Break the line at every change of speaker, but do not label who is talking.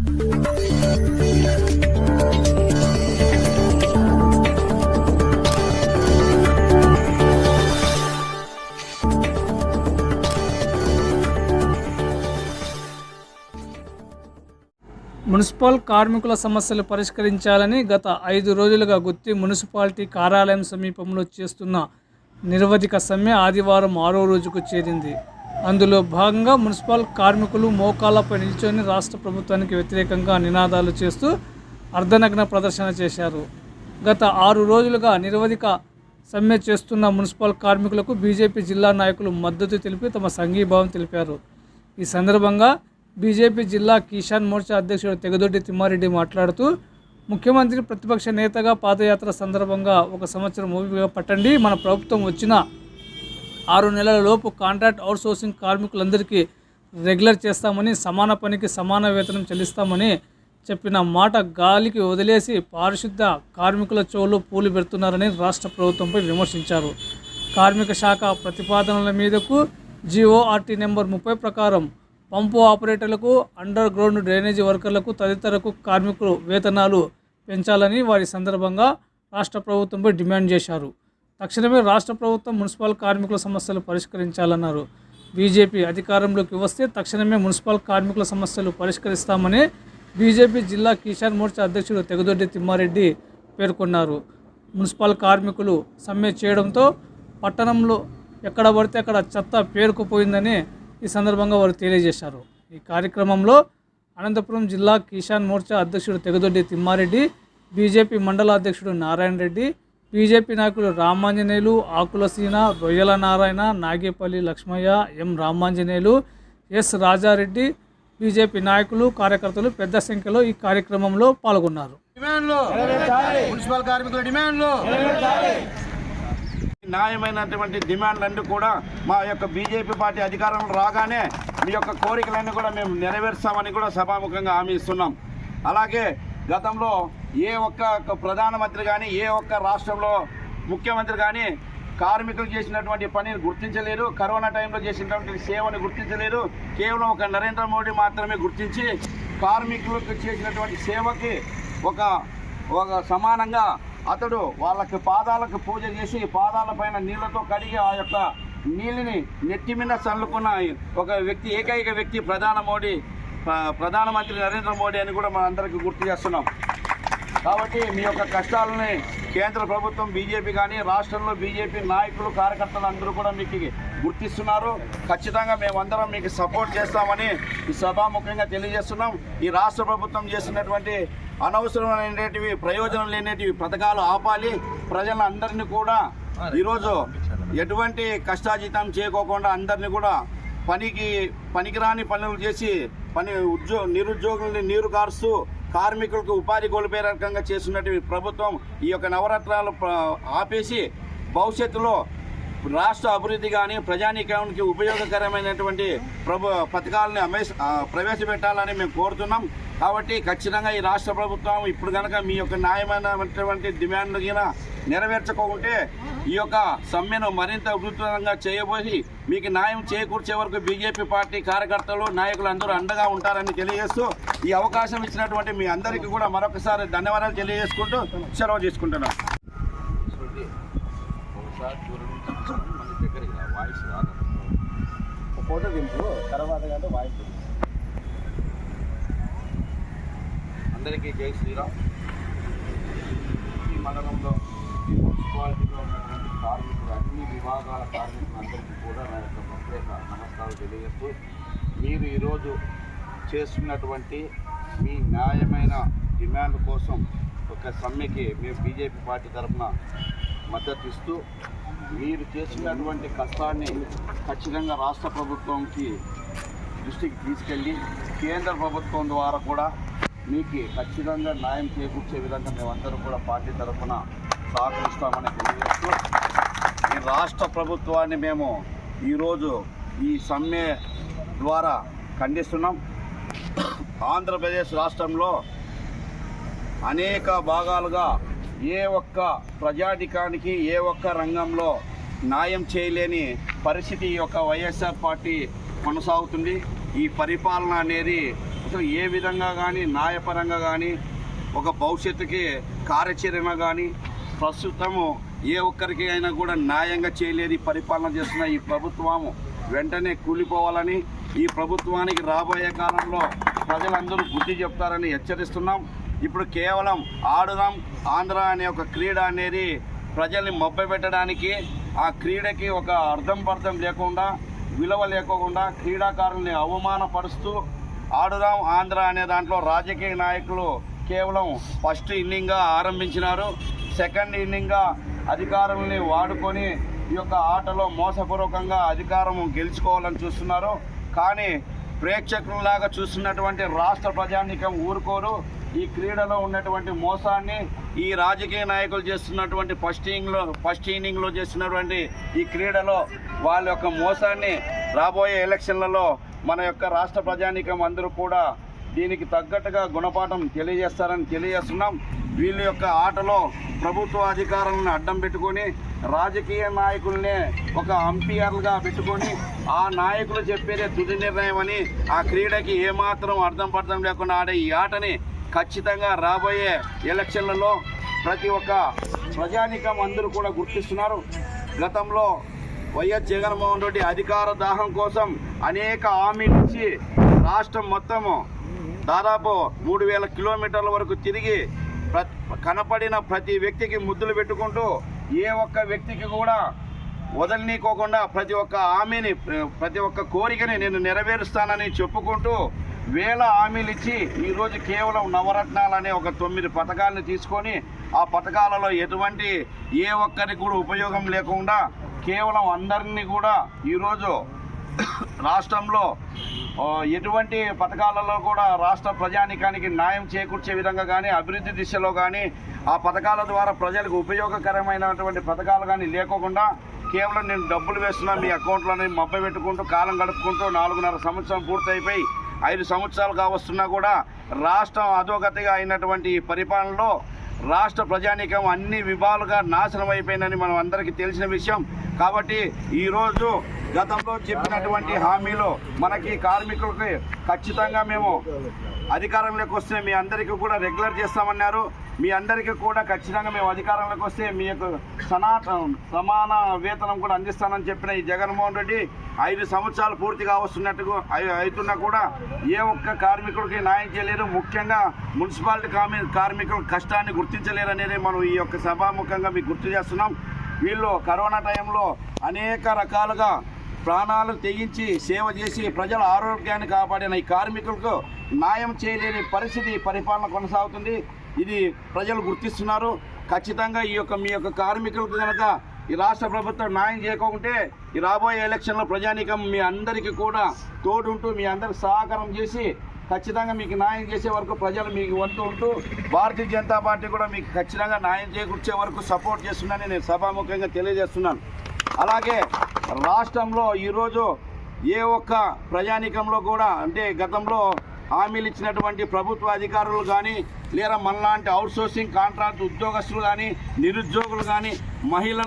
Municipal కార్మికుల సమస్యలు పరిష్కరించాలని గత ఐదు రోజులుగా గుత్తి మున్సిపాలిటీ కార్యాలయం సమీపంలో చేస్తున్న నిరవధిక సమ్మె ఆదివారం ఆరో రోజుకు చేరింది. అందులో భాగంగా మున్సిపల్ కార్మికులు మోకాళ్ళపై నిల్చొని రాష్ట్ర ప్రభుత్వానికి వ్యతిరేకంగా నినాదాలు చేస్తూ అర్ధనగ్న ప్రదర్శన చేశారు. గత ఆరు రోజులుగా నిరవధిక సమ్మె చేస్తున్న మున్సిపల్ కార్మికులకు బీజేపీ జిల్లా నాయకులు మద్దతు తెలిపి తమ సంఘీభావం తెలిపారు. ఈ సందర్భంగా బీజేపీ జిల్లా కిసాన్ మోర్చా అధ్యక్షుడు తెగదొడ్డి తిమ్మారెడ్డి మాట్లాడుతూ ముఖ్యమంత్రి ప్రతిపక్ష నేతగా పాదయాత్ర సందర్భంగా ఒక సంవత్సరం ఓపిక పట్టండి. మన ప్రభుత్వం వచ్చిన ఆరు నెలల లోపు కాంట్రాక్ట్ అవుట్సోర్సింగ్ కార్మికులందరికీ రెగ్యులర్ చేస్తామని సమాన పనికి సమాన వేతనం చెల్లిస్తామని చెప్పిన మాట గాలికి వదిలేసి పారిశుద్ధ కార్మికుల చోలు పూలు పెడుతున్నారని రాష్ట్ర ప్రభుత్వంపై విమర్శించారు. కార్మిక శాఖ ప్రతిపాదనల మీదకు జీఓఆర్టీ నెంబర్ ముప్పై ప్రకారం పంపు ఆపరేటర్లకు అండర్ గ్రౌండ్ డ్రైనేజీ వర్కర్లకు తదితరకు కార్మికులు వేతనాలు పెంచాలని వారి సందర్భంగా రాష్ట్ర ప్రభుత్వంపై డిమాండ్ చేశారు. తక్షణమే రాష్ట్ర ప్రభుత్వం మున్సిపల్ కార్మికుల సమస్యలు పరిష్కరించాలన్నారు. బీజేపీ అధికారంలోకి వస్తే తక్షణమే మున్సిపల్ కార్మికుల సమస్యలు పరిష్కరిస్తామని బీజేపీ జిల్లా కిసాన్ మోర్చా అధ్యక్షుడు తెగదొడ్డి తిమ్మారెడ్డి పేర్కొన్నారు. మున్సిపల్ కార్మికులు సమ్మె చేయడంతో పట్టణంలో ఎక్కడ పడితే అక్కడ చెత్త పేరుకుపోయిందని ఈ సందర్భంగా వారు తెలియజేశారు. ఈ కార్యక్రమంలో అనంతపురం జిల్లా కిసాన్ మోర్చా అధ్యక్షుడు తెగదొడ్డి తిమ్మారెడ్డి బీజేపీ మండల అధ్యక్షుడు నారాయణ రెడ్డి బీజేపీ నాయకులు Ramanjaneyulu Akula Seena Royyala Narayana Nagepalli Lakshmaiah M Ramanjaneyulu S Rajareddy BJP నాయకులు కార్యకర్తలు పెద్ద సంఖ్యలో ఈ కార్యక్రమంలో పాల్గొన్నారు.
మున్సిపల్ కార్మికుల డిమాండ్లు! న్యాయమైనటువంటి డిమాండ్లన్నీ కూడా మా యొక్క బీజేపీ పార్టీ అధికారంలో రాగానే మీ యొక్క కోరికలన్నీ కూడా మేము నెరవేర్చామని కూడా సభాముఖంగా హామీ ఇస్తున్నాం. అలాగే గతంలో ఏ ఒక్క ప్రధానమంత్రి కానీ ఏ ఒక్క రాష్ట్రంలో ముఖ్యమంత్రి కానీ కార్మికులు చేసినటువంటి పనిని గుర్తించలేరు. కరోనా టైంలో చేసినటువంటి సేవను గుర్తించలేరు. కేవలం ఒక నరేంద్ర మోడీ మాత్రమే గుర్తించి కార్మికులకు చేసినటువంటి సేవకి ఒక ఒక సమానంగా అతడు వాళ్ళకి పాదాలకు పూజ చేసి పాదాల పైన నీళ్ళతో కడిగి ఆ యొక్క నీళ్ళని నెత్తి మీద చల్లుకున్న ఒక వ్యక్తి ఏకైక వ్యక్తి ప్రధాన మోడీ ప్రధానమంత్రి నరేంద్ర మోడీ అని కూడా మనందరికీ గుర్తు చేస్తున్నాం. కాబట్టి మీ యొక్క కష్టాలని కేంద్ర ప్రభుత్వం బీజేపీ కానీ రాష్ట్రంలో బీజేపీ నాయకులు కార్యకర్తలు అందరూ కూడా మీకు గుర్తిస్తున్నారు. ఖచ్చితంగా మేమందరం మీకు సపోర్ట్ చేస్తామని ఈ సభాముఖంగా తెలియజేస్తున్నాం. ఈ రాష్ట్ర ప్రభుత్వం చేస్తున్నటువంటి అనవసరమైనటివి ప్రయోజనం లేనిటివి పథకాలు ఆపాలి. ప్రజలందరినీ కూడా ఈరోజు ఎటువంటి కష్టాజీతం చేయకోకుండా అందరినీ కూడా పనికి పనికిరాని పనులు చేసి పని ఉద్యో నిరుద్యోగుల్ని నీరు కారుస్తూ కార్మికులకు ఉపాధి కోల్పోయే రకంగా చేస్తున్నటువంటి ప్రభుత్వం ఈ యొక్క నవరత్నాలు ఆపేసి భవిష్యత్తులో రాష్ట్ర అభివృద్ధి కానీ ప్రజానీకానికి ఉపయోగకరమైనటువంటి ప్రభు పథకాలని అమే ప్రవేశపెట్టాలని మేము కోరుతున్నాం. కాబట్టి ఖచ్చితంగా ఈ రాష్ట్ర ప్రభుత్వం ఇప్పుడు కనుక మీ యొక్క న్యాయమైనటువంటి డిమాండ్లు నెరవేర్చకుంటే ఈ యొక్క సమ్మెను మరింత ఉధృతంగా చేయబోయి మీకు న్యాయం చేకూర్చే వరకు బీజేపీ పార్టీ కార్యకర్తలు నాయకులు అందరూ అండగా ఉంటారని తెలియజేస్తూ ఈ అవకాశం ఇచ్చినటువంటి మీ అందరికీ కూడా మరొకసారి ధన్యవాదాలు తెలియజేసుకుంటూ సెలవు తీసుకుంటున్నాను.
ఫోటో దింపు తర్వాత వాయిస్
అందరికీ జై శ్రీరామ్. ఈ మండలంలో మున్సిపాలిటీలో ఉన్నటువంటి కార్మికులు అన్ని విభాగాల కార్మికులందరికీ కూడా నా యొక్క ప్రత్యేక నమస్కారాలు తెలియజేస్తూ మీరు ఈరోజు చేస్తున్నటువంటి మీ న్యాయమైన డిమాండ్ కోసం ఒక సమ్మెకి మేము బీజేపీ పార్టీ తరఫున మద్దతు ఇస్తూ మీరు చేసినటువంటి కష్టాన్ని ఖచ్చితంగా రాష్ట్ర ప్రభుత్వంకి దృష్టికి తీసుకెళ్ళి కేంద్ర ప్రభుత్వం ద్వారా కూడా మీకు ఖచ్చితంగా న్యాయం చేకూర్చే విధంగా మేమందరం కూడా పార్టీ తరఫున సహకరిస్తామని తెలియజేస్తూ ఈ రాష్ట్ర ప్రభుత్వాన్ని మేము ఈరోజు ఈ సమ్మె ద్వారా ఖండిస్తున్నాం. ఆంధ్రప్రదేశ్ రాష్ట్రంలో అనేక భాగాలుగా ఏ ఒక్క ప్రజాధికానికి ఏ ఒక్క రంగంలో న్యాయం చేయలేని పరిస్థితి ఈ యొక్క వైఎస్ఆర్ పార్టీ కొనసాగుతుంది. ఈ పరిపాలన అనేది ఏ విధంగా కానీ న్యాయపరంగా కానీ ఒక భవిష్యత్తుకి కార్యాచరణ కానీ ప్రస్తుతము ఏ ఒక్కరికి అయినా కూడా న్యాయంగా చేయలేని పరిపాలన చేస్తున్న ఈ ప్రభుత్వము వెంటనే కూలిపోవాలని ఈ ప్రభుత్వానికి రాబోయే కాలంలో ప్రజలందరూ బుద్ధి చెప్తారని హెచ్చరిస్తున్నాం. ఇప్పుడు కేవలం ఆడుదాం ఆంధ్ర అనే ఒక క్రీడ అనేది ప్రజల్ని మభ్యపెట్టడానికి ఆ క్రీడకి ఒక అర్థం పర్థం లేకుండా విలువ లేకుండా క్రీడాకారుల్ని అవమానపరుస్తూ ఆడుదాం ఆంధ్ర అనే దాంట్లో రాజకీయ నాయకులు కేవలం ఫస్ట్ ఇన్నింగ్గా ఆరంభించినారు. సెకండ్ ఇన్నింగ్గా అధికారుల్ని వాడుకొని ఈ యొక్క ఆటలో మోసపూర్వకంగా అధికారం గెలుచుకోవాలని చూస్తున్నారు. కానీ ప్రేక్షకులలాగా చూస్తున్నటువంటి రాష్ట్ర ప్రజానీకం ఊరుకోరు. ఈ క్రీడలో ఉన్నటువంటి మోసాన్ని ఈ రాజకీయ నాయకులు చేస్తున్నటువంటి ఫస్ట్ ఇన్నింగ్లో ఫస్ట్ ఇన్నింగ్లో చేస్తున్నటువంటి ఈ క్రీడలో వాళ్ళ యొక్క మోసాన్ని రాబోయే ఎలక్షన్లలో మన యొక్క రాష్ట్ర ప్రజానీకం అందరూ కూడా దీనికి తగ్గట్టుగా గుణపాఠం తెలియజేస్తారని తెలియజేస్తున్నాం. వీళ్ళ యొక్క ఆటలో ప్రభుత్వ అధికారులను అడ్డం పెట్టుకొని రాజకీయ నాయకుల్నే ఒక అంపైర్లుగా పెట్టుకొని ఆ నాయకులు చెప్పేదే తుది నిర్ణయం అని ఆ క్రీడకి ఏమాత్రం అర్థం పర్థం లేకుండా ఆడే ఈ ఆటని ఖచ్చితంగా రాబోయే ఎలక్షన్లలో ప్రతి ఒక్క ప్రజానికం అందరూ కూడా గుర్తిస్తున్నారు. గతంలో వైఎస్ జగన్మోహన్ రెడ్డి అధికార దాహం కోసం అనేక హామీలు ఇచ్చి రాష్ట్రం మొత్తము దాదాపు మూడు వేల కిలోమీటర్ల వరకు తిరిగి కనపడిన ప్రతి వ్యక్తికి ముద్దులు పెట్టుకుంటూ ఏ ఒక్క వ్యక్తికి కూడా వదలనీకోకుండా ప్రతి ఒక్క హామీని ప్రతి ఒక్క కోరికని నేను నెరవేరుస్తానని చెప్పుకుంటూ వేల హామీలు ఇచ్చి ఈరోజు కేవలం నవరత్నాలు అనే ఒక తొమ్మిది పథకాలను తీసుకొని ఆ పథకాలలో ఎటువంటి ఏ ఒక్కరికి కూడా ఉపయోగం లేకుండా కేవలం అందరినీ కూడా ఈరోజు రాష్ట్రంలో ఎటువంటి పథకాలలో కూడా రాష్ట్ర ప్రజానికానికి న్యాయం చేకూర్చే విధంగా కానీ అభివృద్ధి దిశలో కానీ ఆ పథకాల ద్వారా ప్రజలకు ఉపయోగకరమైనటువంటి పథకాలు కానీ లేకోకుండా కేవలం నేను డబ్బులు వేస్తున్నా మీ అకౌంట్లోనే మబ్బ పెట్టుకుంటూ కాలం గడుపుకుంటూ నాలుగున్నర సంవత్సరం పూర్తయిపోయి ఐదు సంవత్సరాలు కావస్తున్నా కూడా రాష్ట్రం అధోగతిగా అయినటువంటి పరిపాలనలో రాష్ట్ర ప్రజానీకం అన్ని విభాలుగా నాశనం అయిపోయిందని మనం అందరికీ తెలిసిన విషయం. కాబట్టి ఈరోజు గతంలో చెప్పినటువంటి హామీలు మనకి కార్మికులకి ఖచ్చితంగా మేము అధికారంలోకి వస్తే మీ అందరికీ కూడా రెగ్యులర్ చేస్తామన్నారు. మీ అందరికీ కూడా ఖచ్చితంగా మేము అధికారంలోకి వస్తే మీ యొక్క సనాతన సమాన వేతనం కూడా అందిస్తానని చెప్పిన ఈ జగన్మోహన్ రెడ్డి ఐదు సంవత్సరాలు పూర్తిగా వస్తున్నట్టుగా అవుతున్నా కూడా ఏ ఒక్క కార్మికుడికి న్యాయం చేయలేరు. ముఖ్యంగా మున్సిపాలిటీ కార్మి కార్మికుల కష్టాన్ని గుర్తించలేరు అనేది మనం ఈ యొక్క సభాముఖంగా మీకు గుర్తు చేస్తున్నాం. వీళ్ళు కరోనా టైంలో అనేక రకాలుగా ప్రాణాలు తెగించి సేవ చేసి ప్రజల ఆరోగ్యాన్ని కాపాడిన ఈ కార్మికులకు న్యాయం చేయలేని పరిస్థితి పరిపాలన కొనసాగుతుంది. ఇది ప్రజలు గుర్తిస్తున్నారు. ఖచ్చితంగా ఈ యొక్క మీ యొక్క కార్మికులకు కనుక ఈ రాష్ట్ర ప్రభుత్వం న్యాయం చేయకుంటే ఈ రాబోయే ఎలక్షన్లో ప్రజానీకం మీ అందరికీ కూడా తోడుంటూ మీ అందరికి సహకారం చేసి ఖచ్చితంగా మీకు న్యాయం చేసే వరకు ప్రజలు మీకు వంతు ఉంటూ భారతీయ జనతా పార్టీ కూడా మీకు ఖచ్చితంగా న్యాయం చేకూర్చే వరకు సపోర్ట్ చేస్తుందని నేను సభాముఖంగా తెలియజేస్తున్నాను. అలాగే రాష్ట్రంలో ఈరోజు ఏ ఒక్క ప్రజానికంలో కూడా అంటే గతంలో హామీలు ఇచ్చినటువంటి ప్రభుత్వ అధికారులు కానీ లేదా మనలాంటి అవుట్సోర్సింగ్ కాంట్రాక్ట్ ఉద్యోగస్తులు కానీ నిరుద్యోగులు కానీ మహిళలు